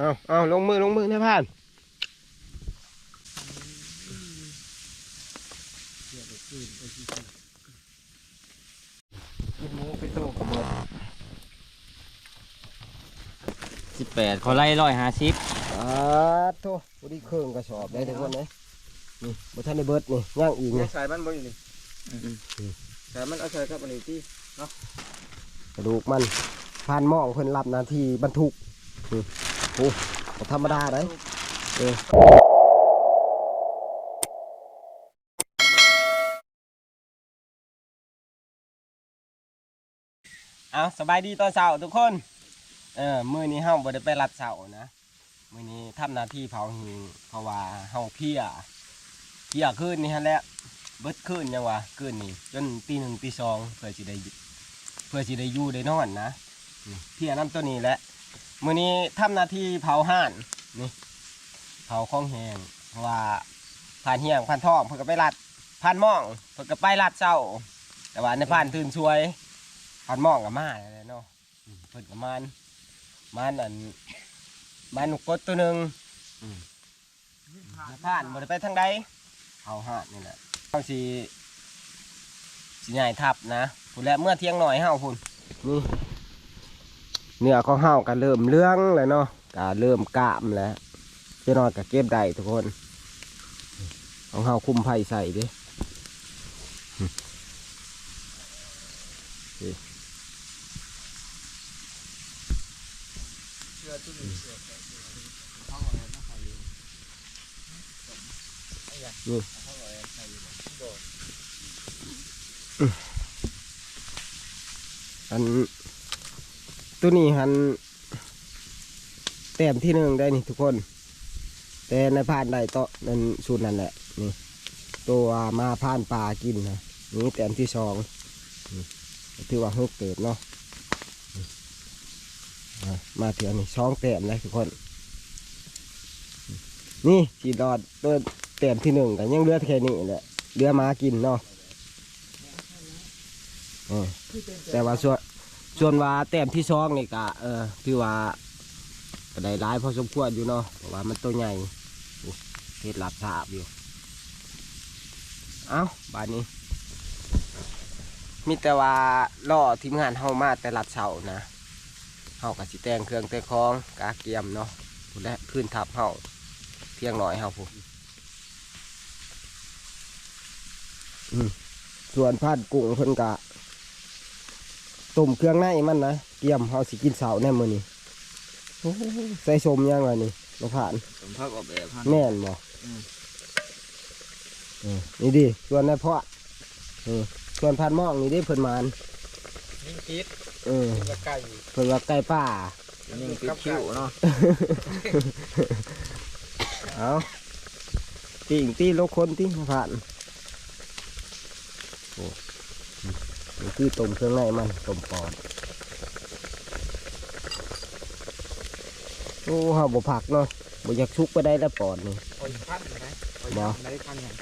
เอาเอาลงมือลงมือนะพานกินหมูไปตู้กับหมดสิบแปดเขาไล่ร้อยห้าสิบอ่าโทษพอดีเครื่องกระสอบได้ทุกคนเลยนี่บ่ทันได้เบิดนี่ย่างอีกเนี่นี่ยสายมันบ่อยู่นี่สายมันเอาใส่กับอันนี้ที่กระดูกมันผ่านหม้องเพิ่นรับหนาทีบรรทุกนี่โอ้บ่ธรรมดาเลยเออเอาสบายดีตอนเช้าทุกคน เออมือนี้เฮาบ่ได้ไปรัดเสานะมือนี้ทำหน้าที่เผาหิงเพราะว่าเฮาเพลียเพลียคืนนี่ฮะแหละเบิดคืนยังวะคืนนี้จนตีหนึ่งตีสองเพื่อสิได้เพื่อสิได้อยู่ได้นอนนะเพลียน้ำตัวนี้แหละ มื้อนี้ทำหน้าที่เผาห่านนี่เผาของแหงเพราะว่าผ่านเฮียงผ่านท่องเพิ่นก็ไปรัดผ่านหม่องเพิ่นก็ไปรัดเช้า แต่ว่าในผ่านตื่นช่วยผ่านหม่องก็มาแล้วเนาะเพิ่นก็มานมันอันมันกดตัวหนึ่งอืมผ่านบ่ได้ไปทางใดเอาห่าดนี่แหละเอาสีสีใหญ่ทับนะพุ่นแหละเมื่อเที่ยงหน่อยเฮาพุ่นนี่ เนื้อของเฮาก็เริ่มเรื่องเลยเนาะก็เริ่มกามแล้วเจะนอนก็เก็บได้ทุกคน ของเฮาคุ้มไผ่ใส่ดินี่อห้องอะไรน ตัวนี้หันแต้มที่หนึ่งได้นี่ทุกคน แต่ในผ่านได้ต่อนั่นสูตรนั่นแหละนี่ตัวมาผ่านปลากินนะนี่แต้มที่สองถือว่าหกเติบเนาะมาเถื่อนนี่สองแต้มเลยทุกคน นี่สีดอดตัวแต้มที่หนึ่งแต่ยังเลือดแค่นี้แหละเลือมากินเนาะแต่ว่าส่วน ส่วนว่าแต้มที่สองนี่ก็เออถือว่าก็ได้ร้ายพอสมควรอยู่เนาะเพราะว่ามันตัวใหญ่เฮ็ดหลับสาบอยู่ เอ้าบานนี้ มีแต่ว่าล่อทีมงานเฮามาแต่หลัดเสานะเฮากับสิแตงเครื่องแต่งของกาเกียมเนาะและพื้นทับเฮาเพียงหน่อยเฮาพูอืมส่วนพาดกุ้งเพิ่นกะ ต้มเครื่องในมันนะเกียมเฮาสิกินเสาแน่มื้อนี้โอ้โหใส่สมยังไงนี่มาผ่านผมพักออกแบบพันแม่นบ่อืมเออนี่ดิส่วนในเพาะเออส่วนพันหมองนี่ดิเพิ่นมานนิ่งคิดเออละไก่เพิ่นว่าไก่ป่านิ่งคิดคิ้วเนาะเอาตีงตีโลกคนตีมาผ่านโอ้นี่ คือต้มเครื่องในมันต้มปอดโอ้เฮาบ่ผักเนาะบ่อยากชุกไปได้แล้วปอดนี่โอ้ยพันนะโอ้ยบ่ไม่ได้พันยัง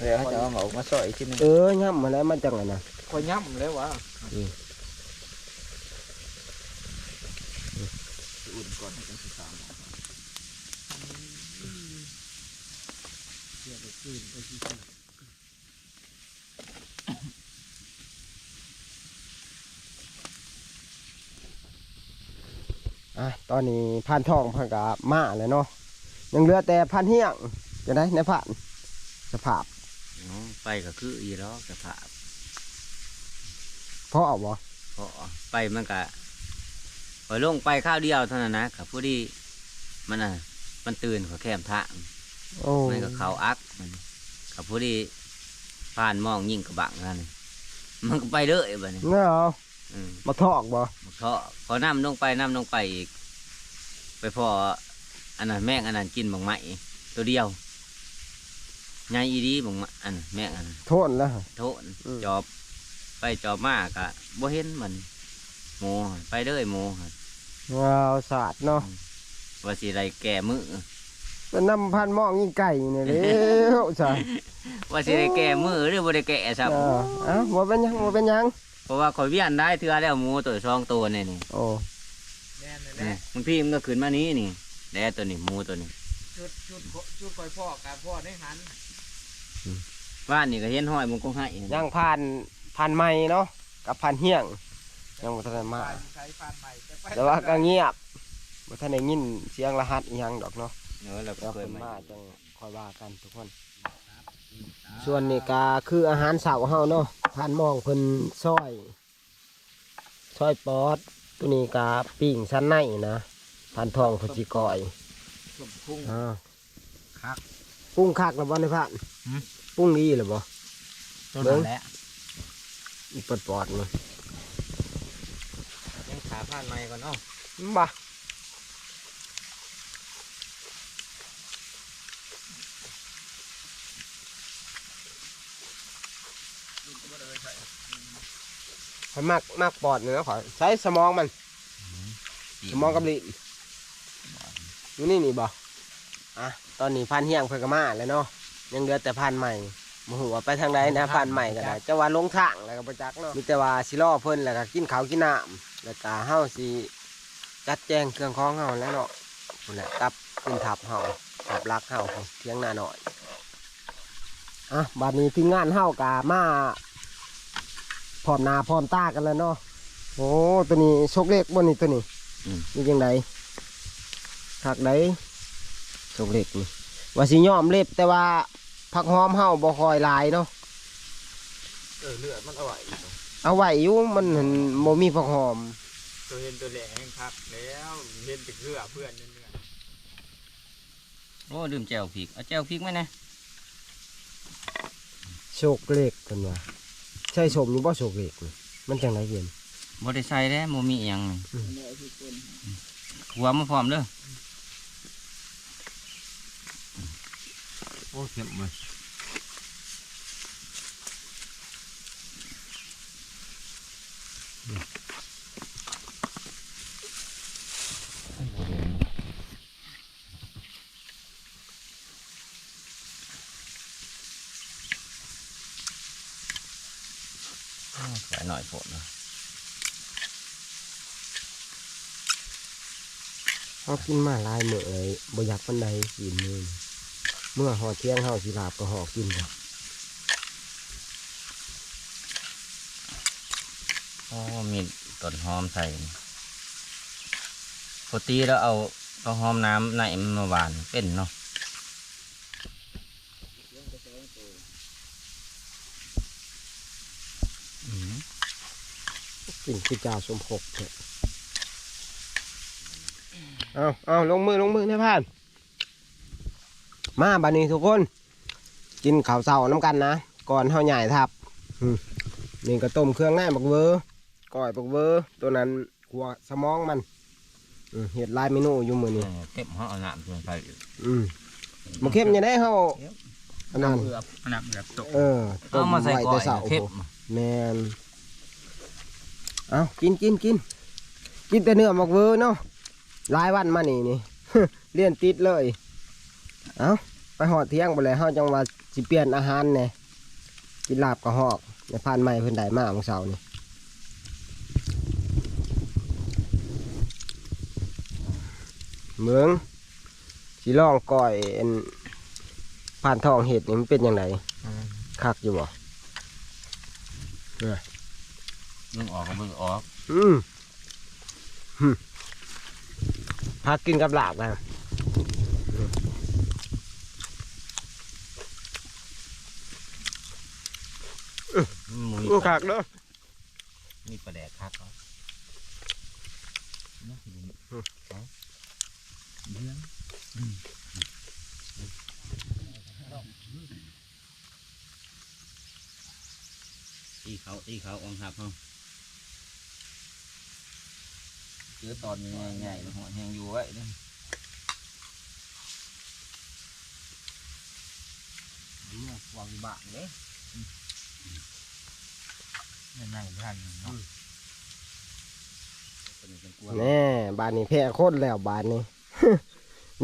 เดี๋ยวเขาจะเอาออกมาสอยอีกทีหนึงเออย่ำมาแล้วมันจังไงนะคอยย่ำเลยวะ อืม อุ่นก่อนให้กันสิบสาม อะตอนนี้ผ่านทองผ่านกะมาเลยเนาะยังเหลือแต่ผ่านเฮียงจะได้ในผ่านสภาพไปก็คืออีล้อสภาพเพราะเอาบ่เพราะไปมันก็พอลงไปข้าวเดียวเท่านั้นนะกับผู้ที่มันอะมันตื่นเขาแคมทางโอ้มันก็เขาอักมันกับผู้ที่ผ่านมองยิ่งกระบังนั่นมันก็ไปเรื่อยแบบนี้เนาะอื มมาทอกบ่เพราะพอน้ำลงไปน้ำลงไปอีก ไปพออันนั้นแม่งอันนั้นกินบางไม้ตัวเดียวไงอีดีบางไม้อันนั้นแม่งอันนั้นโทษแล้ว โทษอืม จอบไปจอบมากะบ่เห็นมันโมไปเด้อยโมว้าวสาดเนาะว่าสิไรแก่มือเป็นน้ำพันหมองยิ่งไก่เนี่ยเด้อจ้ะว่าสิได้แก่มือหรือบ่ได้แก่ซับเออเอ้าบ่เป็นหยังบ่เป็นหยัง เพราะว่าข่อยเวียนได้เทื่อแล้วหมูตัวสองตัวนี่นี่โอ้แน่นออืมบางทีมันก็ขึ้นมานี้นี่แดดตัวนี้หมูตัวนี้ชุดชุดชุดคอยพ่อกับพ่อได้หันว่านนี่ก็เห็นห้อยมันก็ให้ยังผ่านผ่านใหม่เนาะกับผ่านเฮียงยังบ่ทันได้มา ใช้ฟันใหม่แต่ไปแต่ว่าก็เงียบบ่ทันได้ยินเสียงรหัสอีหยังดอกเนาะเนอะเราก็แล้วเคยเพิ่นมามาจังคอยว่ากันทุกคน ส่วนนี้ก็คืออาหารเสาเฮาเนาะผ่านหมองเพิ่นซอยซอยปอด ตัวนี้ก็ปิ้งชั้นในนะผ่านทองเพนจิกอยสมพุ่งอ่าคักปรุงคักแล้วบ่ในผ่านหืมปรุงดีหรือบ่ตัวนั้นแหละอีปอดปอดๆนี่ยังขาผ่านไม้ก่อนเนาะบ่ ขอยมักมักปอดเนื้อขอยใช้สมองมัน สมองกับลิ้นอยู่นี่นี่บ่อะตอนนี้พันเฮียงเพิ่นก็มาแล้วเนาะยังเหลือแต่พันใหม่บ่ฮู้ว่าไปทางใดนะพันใหม่ก็ได้จะว่าลงทางแล้วก็บ่จักเนาะมีแต่ว่าสิรอเพิ่นแล้วก็กินข้าวกินน้ำแล้วก็เฮาสิจัดแจงเครื่องของเฮาแล้วเนาะพุ่นแหละกับขึ้นทับเฮาทับรักเฮาเที่ยงหน้าหน่อยอะบัดนี้ทีมงานเฮาก็มา พร้อมหน้าพร้อมตากันแล้วเนาะโอ้ตัวนี้โชคเลขบ่นี่ตัวนี้นี่ยังไงหักไดสกเล็กนี่ว่าสิยอมเล็บแต่ว่าผักหอมเฮาบ่คอยหลายเนาะเออเลือดมันเอาไว้เอาไว้อยู่มันหั่นบ่มีผักหอม ตัวเห็นตัวแหลงคักแล้วเห็นแต่เกลือเพื่อนเนื้อโอ้ลืมแจวพริกเอาแจวพริกไหมนะโชกเล็กกันว่า ใช่สมอยู่บ่โชกเล็กนี่มันจังไดเย็นบ่ได้ใส่แล้วบ่มีอหยังนี่หัวมาพร้อมเด้อโอ้เข็มเลย หน่อยผลนะเฮากินมาลายมื้อเลยบอยากปานใดกินมือเมื่อห่อเที่ยงเฮาสิลาบก็หอกินครับโอ้มีต้นหอมใส่ปกติแล้วเอาข้าวหอมน้ำในมันมาหวานเป็นเนาะอืม กินคือจ่าสมภพเถอะเอาเอาลงมือลงมือในพาน มาบัดนี้ทุกคน กินข้าวเสาน้ำกันนะก่อนเฮาใหญ่ทับอืมนี่ก็ต้มเครื่องแน่บักเวอร์ก้อยบักเวอร์ตัวนั้นหัวสมองมันอืมเห็ดหลายเมนูอยู่มือนี้เก็บห้องเอาน้ำลงไปอืมมาเข้มยังได้เฮาอันนั้นเอือบอันนั้นแบบตกเออต้เอามมาใส่ไว้ก้อแต่ยเสาเก็บแมน เอากินกินกินกินแต่เนื้อบักเวอร์เนาะหลายวันมานี่นี่ เลี่ยนติดเลย เอาไปหอดเที่ยงไปเลยเฮาจังว่าสิเปลี่ยนอาหารเนี่ยกินลาบกับหอกในพานใหม่เพิ่นได้มาเมื่อเช้านี่เมืองสิลองก่อยอันผ่านทองเห็ดนี่มันเป็นยังไงคักอยู่บ่ มึงออกก็มึงออกอืมหึพักกินกับลาบนะมึงอือคักเด้อมีปลาแดกคักเหรอตีเขาตีเขาองหักเขาเจอตอนใหญ่ๆหัวแหงอยู่ไว้เด้อเนี่ยวางบะเลยยังไงท่านเนาะตัวนี้เป็นกลัวแน่บานนี้แพ้โคตรแล้วบานนี้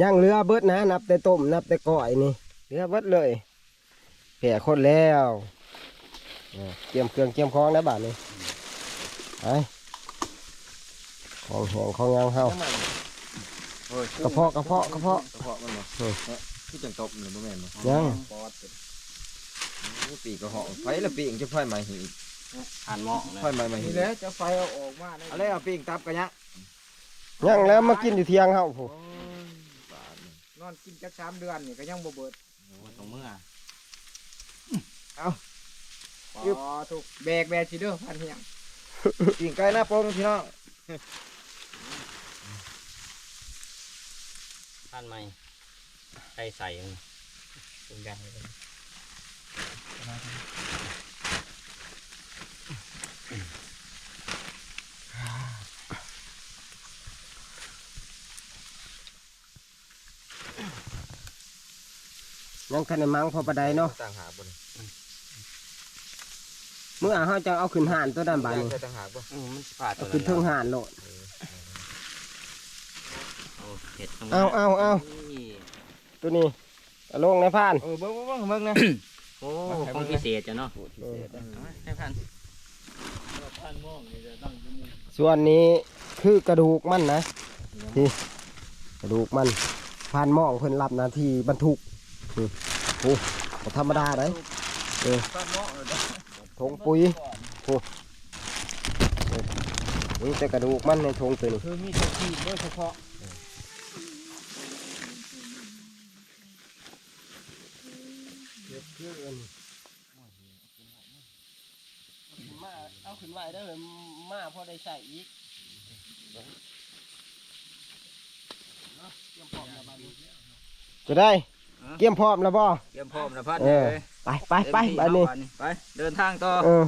ยังเรือเบิดนะ นับแต่ต้มนับแต่ก้อยนี่เรือเบิดเลยแพ้โคตรแล้วเออเตรียมเครื่องเตรียมของแล้วบานนี้ไป ของแห้งของยางเฮา โอ้ยกระเพาะกระเพาะกระเพาะกระเพาะมันบ่เออ คือจังตบเลยบ่แม่นบ่ยังปอดโอ้ยปีกกระเหาะไฟละปีกจะไฟไหม้อีกอ่านหม้อนะไฟไหม้ไหม้อีนี่กแหละจะไฟเอาออกมาได้อะไรเอาปีกตับกันยังยังแล้วมากินอยู่เที่ยงเฮาผู้โอ้ยบาดนี่นอนกินจักสามเดือนนี่ก็ยังบ่เบิดโอ้ตรงเมื่ออ๋อถูกแบกแบกสิเด้อพันเฮียงปีกไก่หน้าโป่งพี่น้องานไม่ใส่ใส่มันเป็นไงยังทันได้มังพอปานใดเนาะต่างหากบ่นี่เมื่อเฮาจะเอาขึ้นห่านตัวด้านบานย่างนี่ใส่ต่างหากบ่อืมมันสิผ่าตัเอาวขึ้นเทิงห่านโลด โอ้ เห็ดตรงเอาเอาเอานี่ตัวนี้เอาลงในพานเออเบิ่งเบิ่งเบิ่งนะโอ้ของพิเศษจ้ะเนาะเออให้พันส่วนนี้คือกระดูกมันนะที่กระดูกมันพานหมองเพิ่นรับหน้าที่บรรทุกนี่โอ้บ่ธรรมดาได้เออทงปุ๋ยโอ้เออนี่แต่กระดูกมันในทงตัวนี้คือมีแต่ที่โดยเฉพาะ มาเอาขึ้ นไว้ได้เลยมาพอได้ใส่อีกจะได้เกี่ยมพร้อมแล้วบ่เตรียมพร้อมนะพัดเออไปไปไปไปนี่ไปเดินทางต่อเออ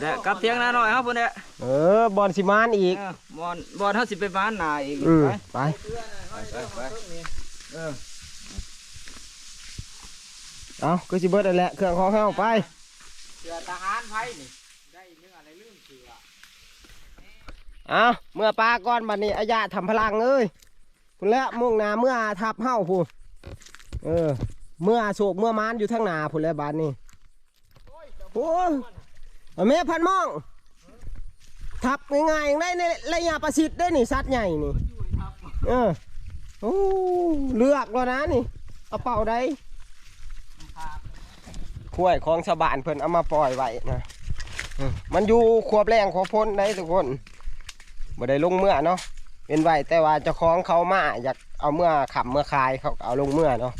เด้อกลับเที่ยงนาหน่อยครับพุ่นเด้อเออบอลสิมานอีกเออบอลบอลเฮาสิไปบ้านนาอีกอืมไปไปไปไปเออเอาก็สิเบิดนั่นแหละเครื่องของเฮาไปเสือทหารไผนี่ได้เนื้ออะไรลืมเสือ เอาเมื่อปลาก้อนบัดนี้อายะทำพลังเอ้ยคุณแล้วมุ่งนาเมื่อทับเฮาพูนเออ เมื่อโศกเมื่อมานอยู่ทางหนาพูนแล้วบาดนี้โอ้ยแม่พันมอง ทับง่ายๆได้ในระยะประสิทธิ์ได้นี่สัตว์ใหญ่นี่เออโอ้เลือกแล้วนะนี่เอาเป่าได้ข้วยของชาวบ้านเพิ่นเอามาปล่อยไว้นะมันอยู่ควบแรงขอพ้นได้ทุกคน บ่ได้ลงเมื่อเนาะเป็นไว้แต่ว่าเจ้าของเขามาอยากเอาเมื่อขับเมื่อคายเขาเอาลงเมื่อเนาะ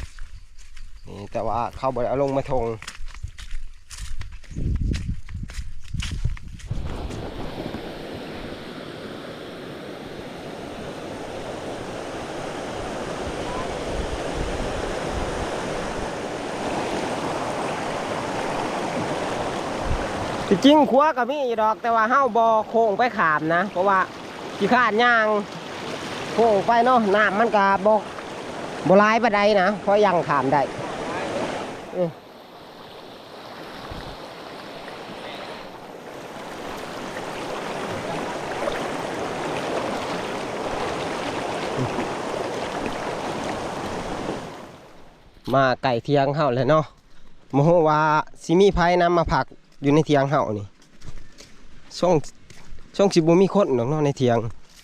นี่แต่ว่าเขาบ่ได้เอาลงมาทงจริงขัวก็มีดอกแต่ว่าเฮาบ่โค้งไปขามนะ เพราะว่า ขี้ขานย่างโค้งไปเนาะน้ำมันก็บ่บ่ร้ายปานใดนะเพราะยังขามได้มาไก่เทียงเฮาเลยเนาะโมโหว่าสิมีไผนำมาผักอยู่ในเทียงเฮานี่ช่วง ช่วงสิบ่มีคนดอกเนาะในเทียง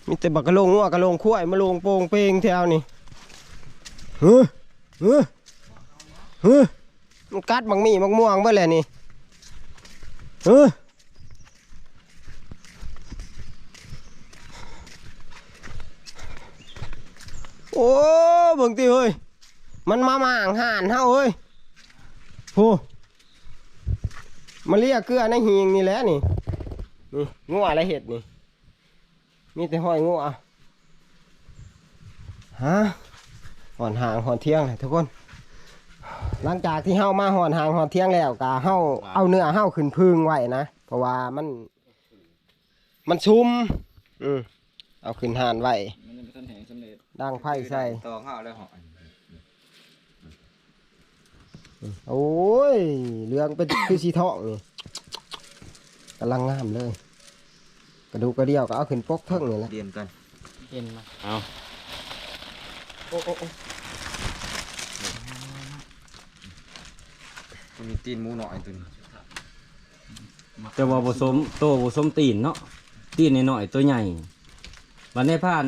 มีแต่บักกะโลงงัวกะโลงคุ้ยมาโลงโป่งเปงแถวนี่เฮ้อเฮ้อเฮ้อมันกัดบักมีบักม่วงเบิ่แหละนี่เฮ้อโอ้เบิ่งติเฮ้ยมันมาหมางห่านเฮาเฮ้ยโหมาเรียกเกลือในหิงนี่แหละนี่ นี่งัวอะไรเห็ดนี่มีแต่ห้อยงูอะฮะหอนหางหอนเที่ยงเลยทุกคน หลังจากที่เฮามาหอนหางหอนเที่ยงแล้วกะเฮาเอาเนื้อเฮาขึ้นพึ่งไว้นะเพราะว่ามัน มันซุ่มอืมเอาขึ้นหานไว้มันยังบ่ทันแห้งสำเร็จดังไผ่ใส่ตองเฮาแล้วเหาะโอ้ยเรื่องเป็นคือสีทองนี่กำลังงามเลย กระดูกกระเดี่ยวก็เอาขึ้นปกเทิงนี่แหละเรียนกันเห็นมาเอาโอ้โอ้โอ้มันมีตีนหมูหน่อยตัวนี้แต่ว่าผสมโตผสมตีนเนาะตีนน้อยๆตัวใหญ่วันนี้ผ่าน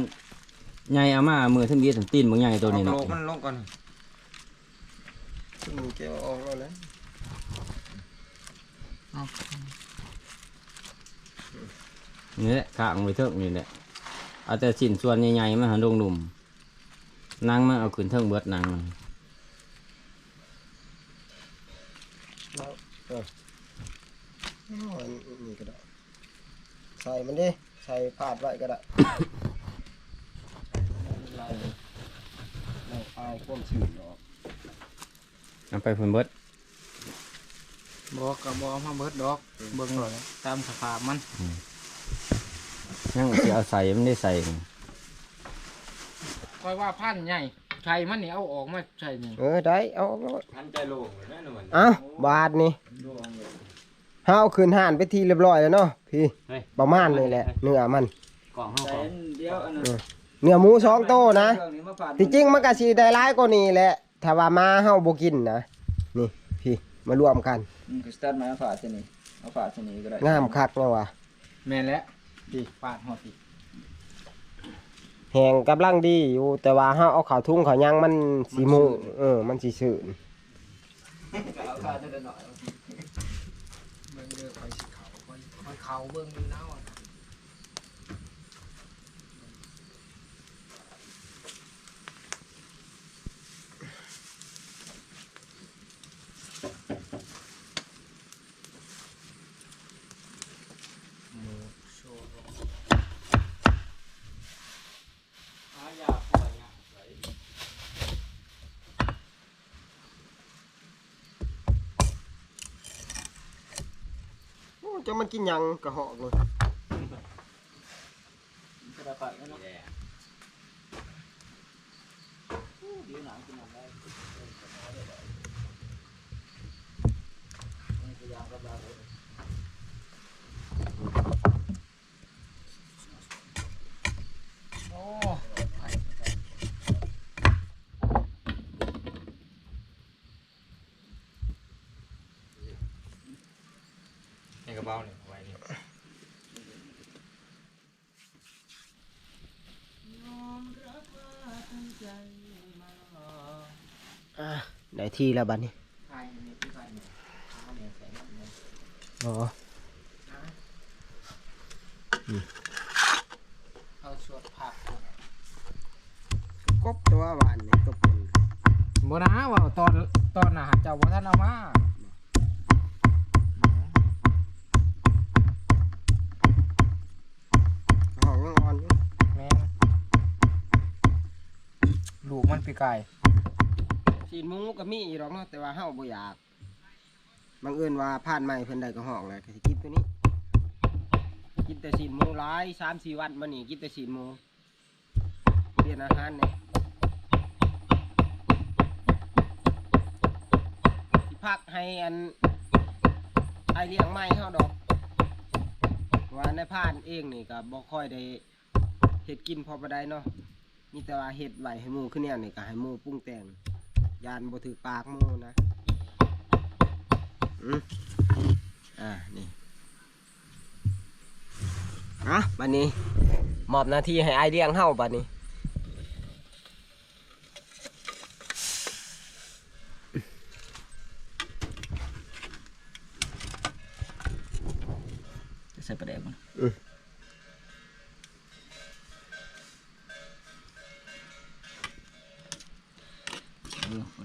ใหญ่อามามือถึงดีถึงตีนบางใหญ่ตัวนี้เอาเนาะโลกมันลงก่อนมึงเกี่ยวออกแล้วนะ นี่แหละข้างไปเถิงนี่แหละเอาแต่ชิ้นส่วนใหญ่ๆมาหาลงหนุ่มนางมาเอาขึ้นเทิงเบิดนางมันอ๋อนี่ก็ได้ใส่มันดิใส่พาดไว้ก็ได้ไล่ไล่ปลายก้มชื้นออกเอาไปพุ่นเบิดบอกกับบอกมาเบิดดอก เบิ่งเลยตามสภาพมัน ยังสิเอาใส่มันได้ใส่คอยว่าพันใหญ่ใช่มันนี่เอาออกมาใช่นี่เออได้เอาเอาเอาทันใจโลงเลยนะหนุ่มเอาบาทนี่เฮาเอาคืนห่านไปทีเรียบร้อยแล้วเนาะพี่ประมาณนี่แหละเนื้อมัน กล่องห้าใจกล่องเดียวอันนั้นเนื้อหมูสองโตนะ เครื่องนี้มาฝาดที่จริงมันก็สิได้หลายกว่านี้แหละถ้าว่ามาเฮาบ่กินนะนี่พี่มารวมกันอืมคือสตาร์ทมาฝาดเสนี่เอาฝาดเสนี่ก็ได้งามคักเนาะว่ะแม่นแล้ว ดีปาดหอดดีแหงกำลังดีอยู่ แต่ว่าเฮาเอาข้าวทุ่งข้าวหยังมันสิหมูเออ มันสิชื้นเอาฝาดเท่าหน่อยเบิ่งเด้อคอยสิเขาคอยคอยเขาเบิ่งดูเนา จะมันกินหยังกระหอกเลย โอ้ ในกระเป๋านี่เอาไว้นี่ อะได้ ที่แล้วบัดนี้ไอ้นี่ที่ไอ้นี่เอาเนี่ยใส่มันเนี่ยอ๋อเอาสวดผักกบตัวหวานนี่ตัวปุ่นบ่นะว่าตอนตอนน่ะเจ้าบ่ทันเอามาหอกยังอ่อนอยู่แม่นลูกมันปีกาย สีนหมูก็มีอีหรอกเนาะแต่ว่าเฮาบ่อยากบังเอิญว่าผ่านใหม่เพิ่นได้ก็หอกแล้วก็สิกินตัวนี้ กินแต่สีนหมูหลาย3-4วันมานี่กินแต่สีนหมูเปลี่ยนอาหารเนี่ยสิพักให้อันไอเลี้ยงไม้เฮาดอกว่าในผ่านเองนี่ก็บ่ค่อยได้เฮ็ดกินพอปานใดเนาะมีแต่ว่าเฮ็ดไว้ให้หมูขึ้นเนี่ยนี่ก็ให้หมูปรุงแต่ง ยานบ่ถือปากหมู่นะอืมอ่า นี่อะบัดนี้ มอบหน้าที่ให้ไอายเลี้ยงเฮาบัดนี้ใส่ประเดี๋ยวมั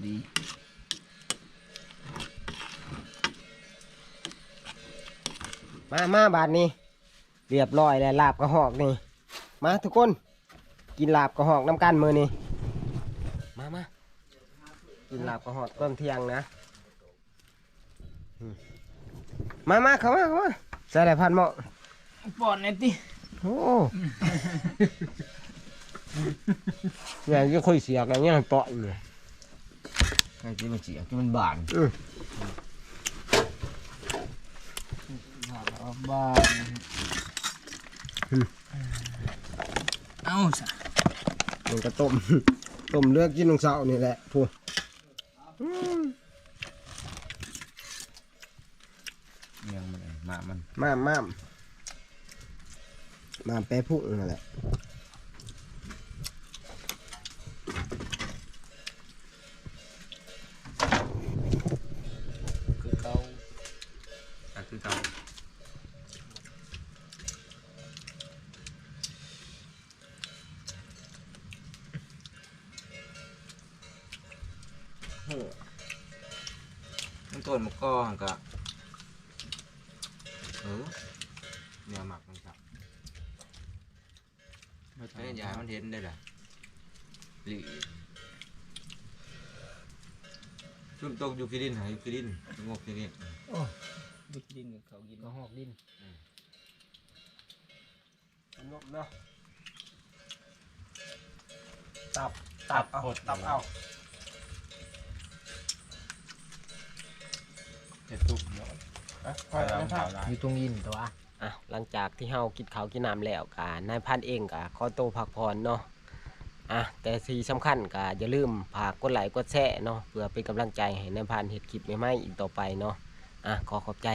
นอืมเออพอดีมามาบาดนี้เรียบร้อยแล้วลาบกระหอกนี่ มาทุกคน กินลาบกระหอกน้ำกันมือนี่มามากินลาบกระหอกต้นเที่ยงนะอืมมามาเข้ามาเข้ามาใส่ได้พันเหมาะปอนไอ้ติโอ้ยังยังค่อยเสียกันยังเปาะอยู่เลย ใครที่มันเสียที่มันบานเอาบ้านเอาซะมันก็ต้ม ต้มเลือกกินลงเสานี่แหละพูดยังมันหมามัน มามมามมามแปรพุ่งนั่นแหละ หลีชุ่มตกอยู่กิดินหาอยู่กิดินงกกิดินดินดินกับเขากินก็หอกดินนกเนาะตับตับเอาตับเอาเห็ดตุกเนาะอะไปลำเผาได้อยู่ตรงดินตัวอะหลังจากที่เฮากินข้าวกินน้ำแล้วกะนายพันเองกะขอตัวพักผ่อนเนาะ อะแต่ที่สำคัญก็อย่าลืมฝากกดไลค์กดแชร์เนาะเพื่อเป็นกำลังใจให้ในายพันเห็ดคลิปใหม่ๆอีกต่อไปเนาะอะขอขอบใจ